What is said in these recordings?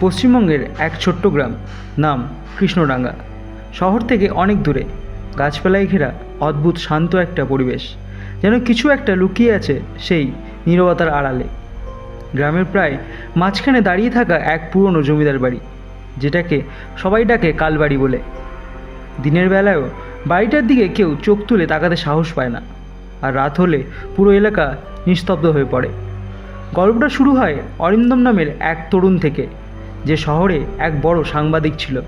পশ্চিমবঙ্গের এক ছোট্ট গ্রাম, নাম কৃষ্ণডাঙ্গা। শহর থেকে অনেক দূরে, গাছপালায় ঘেরা অদ্ভুত শান্ত একটা পরিবেশ, যেন কিছু একটা লুকিয়ে আছে সেই নীরবতার আড়ালে। গ্রামের প্রায় মাঝখানে দাঁড়িয়ে থাকা এক পুরনো জমিদার বাড়ি, যেটাকে সবাই ডাকে কালবাড়ি বলে। দিনের বেলায়ও বাড়িটার দিকে কেউ চোখ তুলে তাকাতে সাহস পায় না, আর রাত হলে পুরো এলাকা নিস্তব্ধ হয়ে পড়ে। গল্পটা শুরু হয় অরিন্দম নামের এক তরুণ থেকে। যে শহরে এক বড় সাংবাদিক ছিল।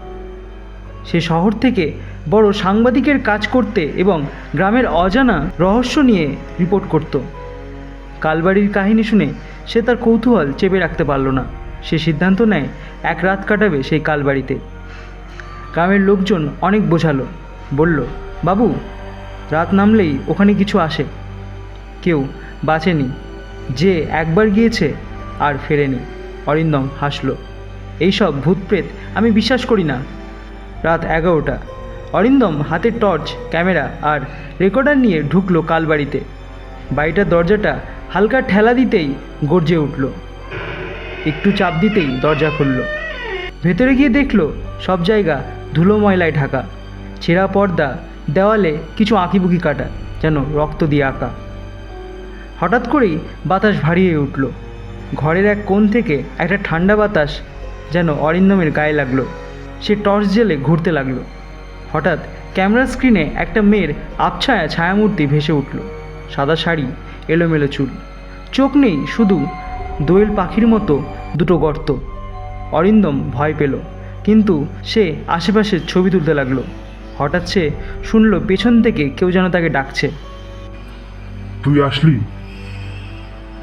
সে শহর থেকে বড় সাংবাদিকের কাজ করতে এবং গ্রামের অজানা রহস্য নিয়ে রিপোর্ট করত। কালবাড়ির কাহিনী শুনে সে তার কৌতূহল চেপে রাখতে পারল না। সে সিদ্ধান্ত নেয়, এক রাত কাটাবে সেই কালবাড়িতে। গ্রামের লোকজন অনেক বোঝালো, বলল, বাবু, রাত নামলেই ওখানে কিছু আসে। কেউ বাঁচেনি, যে একবার গিয়েছে আর ফেরেনি। অরিন্দম হাসলো। এইসব ভূতপ্রেত আমি বিশ্বাস করি না। রাত এগারোটা। অরিন্দম হাতে টর্চ, ক্যামেরা আর রেকর্ডার নিয়ে ঢুকলো কালবাড়িতে। বাড়িটার দরজাটা হালকা ঠেলা দিতেই গর্জে উঠল। একটু চাপ দিতেই দরজা খুলল। ভেতরে গিয়ে দেখল সব জায়গা ধুলো ময়লায় ঢাকা। ছেঁড়া পর্দা, দেওয়ালে কিছু আঁকিবুকি কাটা, যেন রক্ত দিয়ে আঁকা। হঠাৎ করেই বাতাস ভারিয়ে উঠল। ঘরের এক কোণ থেকে একটা ঠান্ডা বাতাস যেন অরিন্দমের গায়ে লাগল। সে টর্চ জেলে ঘুরতে লাগল। হঠাৎ ক্যামেরা স্ক্রিনে একটা মেয়ের আবছায়া ছায়ামূর্তি ভেসে উঠল। সাদা শাড়ি, এলোমেলো চুল। চোখ নেই, শুধু দোয়েল পাখির মতো দুটো গর্ত। অরিন্দম ভয় পেল, কিন্তু সে আশেপাশে ছবি তুলতে লাগল। হঠাৎ সে শুনল, পেছন থেকে কেউ যেন তাকে ডাকছে। তুই আসলি?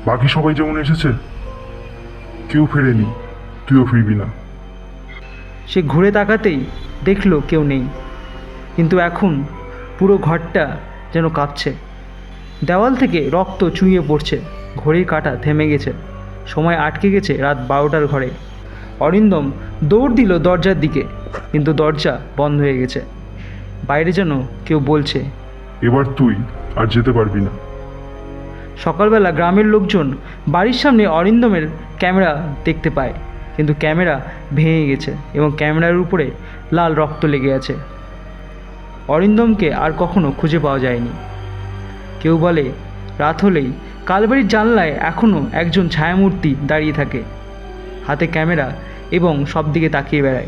বাকি সবাই যেমন এসেছে, কেউ ফেরেনি। তুইও ফিরবি না। সে ঘুরে তাকাতেই দেখল কেউ নেই। কিন্তু এখন পুরো ঘরটা যেন কাঁপছে। দেওয়াল থেকে রক্ত চুইয়ে পড়ছে। ঘড়ির কাঁটা থেমে গেছে। সময় আটকে গেছে রাত বারোটার ঘরে। অরিন্দম দৌড় দিল দরজার দিকে কিন্তু দরজা বন্ধ হয়ে গেছে। বাইরে যেন কেউ বলছে এবার তুই আর যেতে পারবি না। সকালবেলা গ্রামের লোকজন বাড়ির সামনে অরিন্দমের ক্যামেরা দেখতে পায়। কিন্তু ক্যামেরা ভেঙে গেছে এবং ক্যামেরার উপরে লাল রক্ত লেগে আছে। অরিন্দমকে আর কখনো খুঁজে পাওয়া যায়নি। কেউ বলে, রাত হলেই কালবাড়ির জানলায় এখনও একজন ছায়ামূর্তি দাঁড়িয়ে থাকে। হাতে ক্যামেরা এবং সব দিকে তাকিয়ে বেড়ায়।